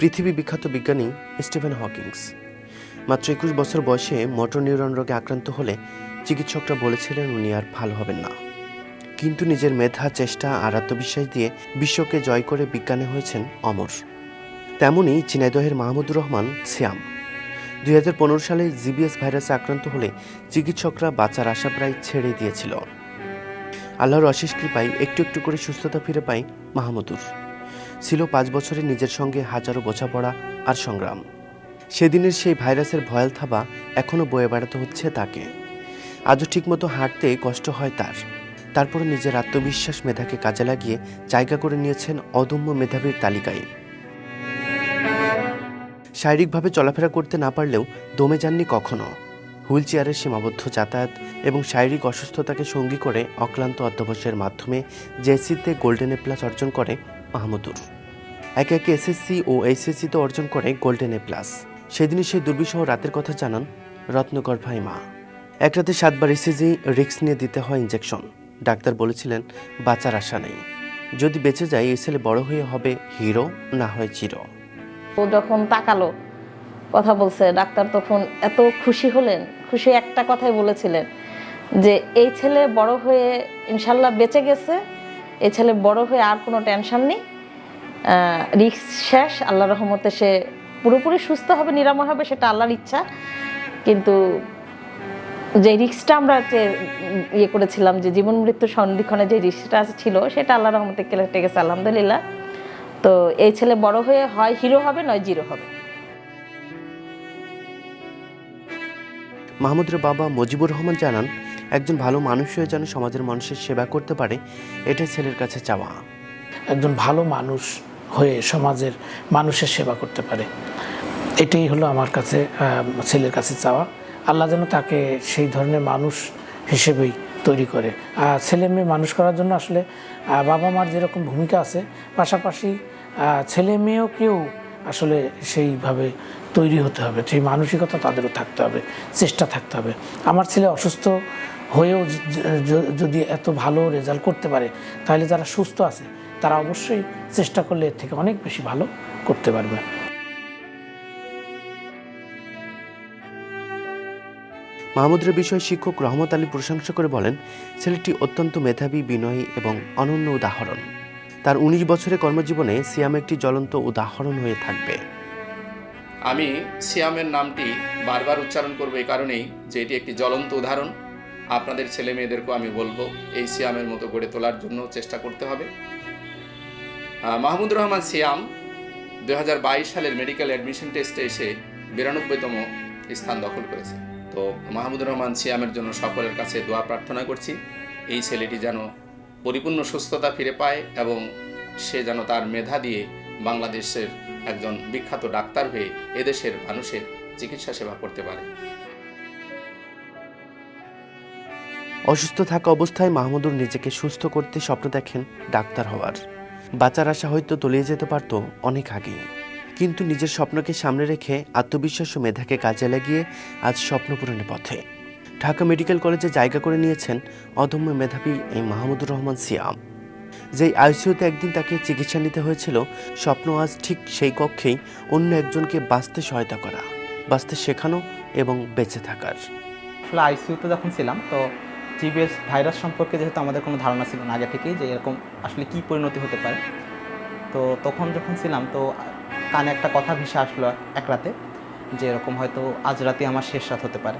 পৃথিবী বিখ্যাত বিজ্ঞানী স্টিফেন হকিংস। মাত্র একুশ বছর বয়সে মোটর নিউরন রোগে আক্রান্ত হলে চিকিৎসকরা বলেছিলেন উনি আর ভালো হবেন না। কিন্তু নিজের মেধা, চেষ্টা আর আত্মবিশ্বাস দিয়ে বিশ্বকে জয় করে বিজ্ঞানে হয়েছেন অমর। তেমনই চিনাইদহের মাহমুদুর রহমান সিয়াম। দুই হাজার সালে জিবিএস ভাইরাসে আক্রান্ত হলে চিকিৎসকরা বাঁচার আশা প্রায় ছেড়ে দিয়েছিল। আল্লাহর অশেষ কৃপায় একটু একটু করে সুস্থতা ফিরে পায় মাহমুদুর। ছিল পাঁচ বছরে নিজের সঙ্গে হাজারো বোঝাপড়া আর সংগ্রাম। সেদিনের সেই ভাইরাসের ভয়াল থাবা এখনও বয়ে বেড়াতে হচ্ছে তাকে। আজও ঠিকমতো হাঁটতে কষ্ট হয় তার। তারপর নিজের আত্মবিশ্বাস মেধাকে কাজে লাগিয়ে জায়গা করে নিয়েছেন অদম্য মেধাবীর তালিকায়। শারীরিকভাবে চলাফেরা করতে না পারলেও দমে যাননি কখনো। হুইল চেয়ারের সীমাবদ্ধ যাতায়াত এবং শারীরিক অসুস্থতাকে সঙ্গী করে অক্লান্ত অধ্যবসায়ের মাধ্যমে জেসিতে গোল্ডেন এ প্লাস অর্জন করে মাহমুদুর। একে একে এসএসসি ও এইচএসসিতে অর্জন করে গোল্ডেন এ প্লাস সেদিনই সেই দুর্বিষহ রাতের কথা জানান রত্নকর ভাই মা। এক রাতে সাতবার এসিজি রিক্স নিয়ে দিতে হয় ইঞ্জেকশন ডাক্তার বলেছিলেন, বাঁচার আশা নেই। যদি বেঁচে যায়, এই ছেলে বড় হয়ে হবে হিরো, না হয় চিরো। ও যখন তাকালো, কথা বলছে, ডাক্তার তখন এত খুশি হলেন, খুশি একটা কথাই বলেছিলেন যে, এই ছেলে বড় হয়ে ইনশাল্লাহ বেঁচে গেছে এই ছেলে বড় হয়ে আর কোনো টেনশন নেই। রিক্স শেষ, আল্লাহ রহমতে সে পুরোপুরি সুস্থ হবে, নিরাময় হবে, সেটা আল্লাহর ইচ্ছা। কিন্তু যে রিক্সটা আমরা যে ইয়ে করেছিলাম, যে জীবন মৃত্যু সন্ধিক্ষণে যে রিক্সটা ছিল, সেটা আল্লাহ রহমতে কেটে গেছে, আলহামদুলিল্লাহ। তো এই ছেলে বড় হয়ে হয় হিরো হবে, নয় জিরো হবে। মাহমুদের বাবা মুজিবুর রহমান জানান একজন ভালো মানুষ হয়ে যেন সমাজের মানুষের সেবা করতে পারে এটাই ছেলের কাছে চাওয়া। একজন ভালো মানুষ হয়ে সমাজের মানুষের সেবা করতে পারে, এটাই হলো আমার কাছে ছেলের কাছে চাওয়া। আল্লাহ যেন তাকে সেই ধরনের মানুষ হিসেবেই তৈরি করে। আর ছেলে মেয়ে মানুষ করার জন্য আসলে বাবা মার যেরকম ভূমিকা আছে, পাশাপাশি ছেলে মেয়েও কেউ আসলে সেইভাবে তৈরি হতে হবে। সেই মানসিকতা তাদেরও থাকতে হবে, চেষ্টা থাকতে হবে। আমার ছেলে অসুস্থ হয়েও যদি এত ভালো রেজাল্ট করতে পারে তাহলে যারা সুস্থ আছে তারা অবশ্যই চেষ্টা করলে এর থেকে অনেক বেশি ভালো করতে পারবে। মাহমুদের বিষয়ে শিক্ষক রহমত আলী প্রশংসা করে বলেন ছেলেটি অত্যন্ত মেধাবী বিনয়ী এবং অনন্য উদাহরণ। তার উনিশ বছরের কর্মজীবনে সিয়াম একটি জ্বলন্ত উদাহরণ হয়ে থাকবে। আমি সিয়ামের নামটি বারবার উচ্চারণ করব এই কারণেই যে এটি একটি জ্বলন্ত উদাহরণ। আপনাদের ছেলে মেয়েদেরকেও আমি বলব, এই সিয়ামের মতো গড়ে তোলার জন্য চেষ্টা করতে হবে। মাহমুদুর রহমান সিয়াম দু হাজার বাইশ সালের মেডিকেল অ্যাডমিশন টেস্টে এসে বিরানব্বইতম স্থান দখল করেছে। তো মাহমুদুর রহমান সিয়ামের জন্য সকলের কাছে দোয়া প্রার্থনা করছি, এই ছেলেটি যেন পরিপূর্ণ সুস্থতা ফিরে পায় এবং সে যেন তার মেধা দিয়ে বাংলাদেশের একজন বিখ্যাত ডাক্তার হয়ে এদেশের মানুষের চিকিৎসা সেবা করতে পারে। অসুস্থ থাকা অবস্থায় মাহমুদুর নিজেকে সুস্থ করতে স্বপ্ন দেখেন ডাক্তার হওয়ার। বাঁচার আশা হয়তো তলিয়ে যেতে পারত অনেক আগেই। কিন্তু নিজের স্বপ্নকে সামনে রেখে আত্মবিশ্বাস ও মেধাকে কাজে লাগিয়ে আজ স্বপ্ন পূরণের পথে। ঢাকা মেডিকেল কলেজে জায়গা করে নিয়েছেন অদম্য মেধাবী এই মাহমুদুর রহমান সিয়াম। যেই আইসিইউতে একদিন তাকে চিকিৎসা নিতে হয়েছিল, স্বপ্ন আজ ঠিক সেই কক্ষেই অন্য একজনকে বাঁচতে সহায়তা করা, বাঁচতে শেখানো এবং বেঁচে থাকার। আসলে আইসিইউতে যখন ছিলাম, তো জিবিএস ভাইরাস সম্পর্কে যেহেতু আমাদের কোনো ধারণা ছিল না আগে থেকেই যে এরকম আসলে কী পরিণতি হতে পারে। তো তখন যখন ছিলাম, তো কানে একটা কথা ভেসে আসলো এক রাতে যে এরকম হয়তো আজ রাতে আমার শেষ রাত হতে পারে।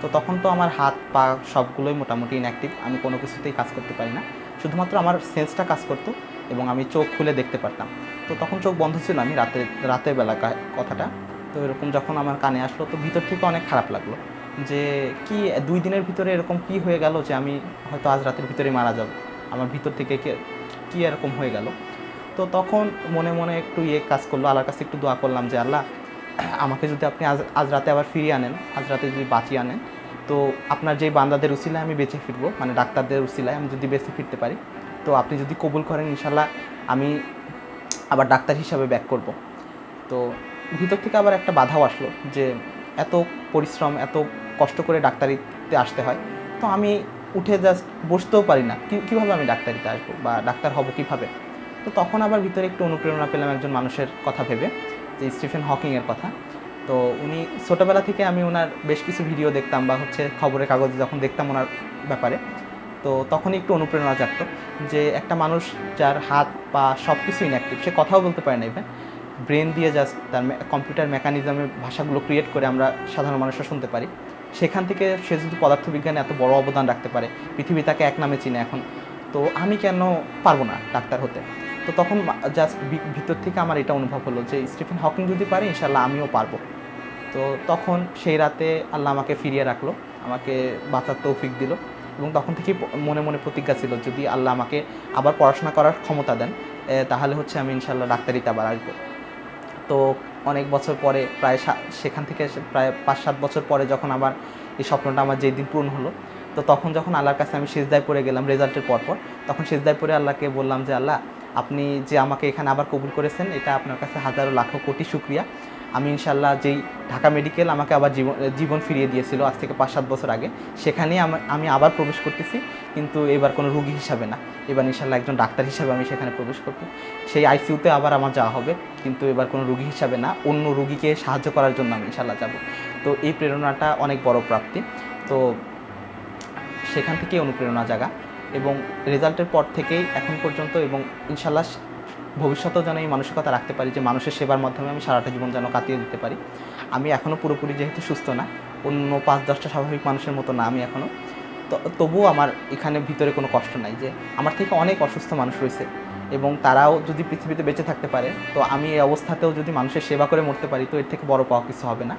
তো তখন তো আমার হাত, পা সবগুলোই মোটামুটি ইনঅ্যাক্টিভ আমি কোনো কিছুতেই কাজ করতে পারি না। শুধুমাত্র আমার সেন্সটা কাজ করতো এবং আমি চোখ খুলে দেখতে পারতাম। তো তখন চোখ বন্ধ ছিল আমি রাতে, রাতের বেলা কথাটা। তো এরকম যখন আমার কানে আসলো, তো ভিতর থেকে অনেক খারাপ লাগল। যে কি, দুই দিনের ভিতরে এরকম কি হয়ে গেল যে আমি হয়তো আজ রাতের ভিতরে মারা যাব? আমার ভিতর থেকে কে- এরকম হয়ে গেল? তো তখন মনে মনে একটু ইয়ে কাজ করল, আল্লাহর কাছে একটু দোয়া করলাম যে, আল্লাহ, আমাকে যদি আপনি আজ আজ রাতে আবার ফিরিয়ে আনেন, আজ রাতে যদি বাঁচিয়ে আনেন, তো আপনার যে বান্দাদের উসিলায় আমি বেঁচে ফিরবো মানে ডাক্তারদের উসিলায় আমি যদি বেঁচে ফিরতে পারি, তো আপনি যদি কবুল করেন ইনশাল্লাহ আমি আবার ডাক্তার হিসাবে ব্যাক করব। তো ভিতর থেকে আবার একটা বাধাও আসলো যে এত পরিশ্রম, এত কষ্ট করে ডাক্তারিতে আসতে হয়। তো আমি উঠে জাস্ট বসতেও পারি না। কীভাবে আমি ডাক্তারিতে আসব বা ডাক্তার হব কীভাবে? তো তখন আবার ভিতরে একটু অনুপ্রেরণা পেলাম একজন মানুষের কথা ভেবে, যে স্টিফেন হকিংয়ের কথা। তো উনি ছোটোবেলা থেকে আমি ওনার বেশ কিছু ভিডিও দেখতাম বা হচ্ছে খবরের কাগজে যখন দেখতাম ওনার ব্যাপারে, তো তখনই একটু অনুপ্রেরণা জাগত যে একটা মানুষ যার হাত, পা সব কিছু ইনঅ্যাক্টিভ সে কথাও বলতে পারে না ইভেন ব্রেন দিয়ে জাস্ট তার কম্পিউটার মেকানিজমের ভাষাগুলো ক্রিয়েট করে আমরা সাধারণ মানুষরা শুনতে পারি। সেখান থেকে সে যদি পদার্থবিজ্ঞানে এত বড় অবদান রাখতে পারে, পৃথিবী তাকে এক নামে চিনে এখন, তো আমি কেন পারব না ডাক্তার হতে? তো তখন জাস্ট ভিতর থেকে আমার এটা অনুভব হলো যে, স্টিফেন হকিং যদি পারে ইনশাল্লাহ আমিও পারব। তো তখন সেই রাতে আল্লাহ আমাকে ফিরিয়ে রাখল, আমাকে বাঁচার তৌফিক দিল এবং তখন থেকেই মনে মনে প্রতিজ্ঞা ছিল, যদি আল্লাহ আমাকে আবার পড়াশোনা করার ক্ষমতা দেন তাহলে হচ্ছে আমি ইনশাল্লাহ ডাক্তারিতে আবার আসব। তো অনেক বছর পরে, প্রায় সেখান থেকে প্রায় পাঁচ সাত বছর পরে যখন আমার এই স্বপ্নটা আমার যেদিন পূরণ পূর্ণ হলো, তো তখন যখন আল্লাহর কাছে আমি সেজদায় পড়ে গেলাম রেজাল্টের পরপর, তখন সেজদায় পড়ে আল্লাহকে বললাম যে, আল্লাহ, আপনি যে আমাকে এখানে আবার কবুল করেছেন, এটা আপনার কাছে হাজারো লাখো কোটি শুক্রিয়া। আমি ইনশাল্লাহ যেই ঢাকা মেডিকেল আমাকে আবার জীবন জীবন ফিরিয়ে দিয়েছিল, আজ থেকে পাঁচ সাত বছর আগে, সেখানেই আমা- আবার প্রবেশ করতেছি, কিন্তু এবার কোনো রুগী হিসাবে না। এবার ইনশাল্লাহ একজন ডাক্তার হিসাবে আমি সেখানে প্রবেশ করব সেই আইসিউতে আবার আমার যাওয়া হবে, কিন্তু এবার কোনো রুগী হিসাবে না, অন্য রুগীকে সাহায্য করার জন্য আমি ইনশাল্লাহ যাব। তো এই প্রেরণাটা অনেক বড় প্রাপ্তি। তো সেখান থেকেই অনুপ্রেরণা জাগা এবং রেজাল্টের পর থেকেই এখন পর্যন্ত এবং ইনশাল্লাহ ভবিষ্যতেও যেন এই মানসিকতা রাখতে পারি, যে মানুষের সেবার মাধ্যমে আমি সারাটা জীবন যেন কাটিয়ে দিতে পারি। আমি এখনও পুরোপুরি যেহেতু সুস্থ না, অন্য পাঁচ, দশটা স্বাভাবিক মানুষের মতো না আমি এখনও তবুও আমার এখানে ভিতরে কোনো কষ্ট নাই, যে আমার থেকে অনেক অসুস্থ মানুষ রয়েছে এবং তারাও যদি পৃথিবীতে বেঁচে থাকতে পারে, তো আমি এই অবস্থাতেও যদি মানুষের সেবা করে মরতে পারি, তো এর থেকে বড় পাওয়া কিছু হবে না।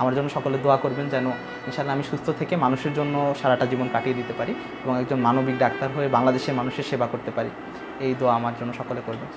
আমার জন্য সকলে দোয়া করবেন যেন ইনশাল্লাহ আমি সুস্থ থেকে মানুষের জন্য সারাটা জীবন কাটিয়ে দিতে পারি এবং একজন মানবিক ডাক্তার হয়ে বাংলাদেশের মানুষের সেবা করতে পারি। এই দোয়া আমার জন্য সকলে করবেন।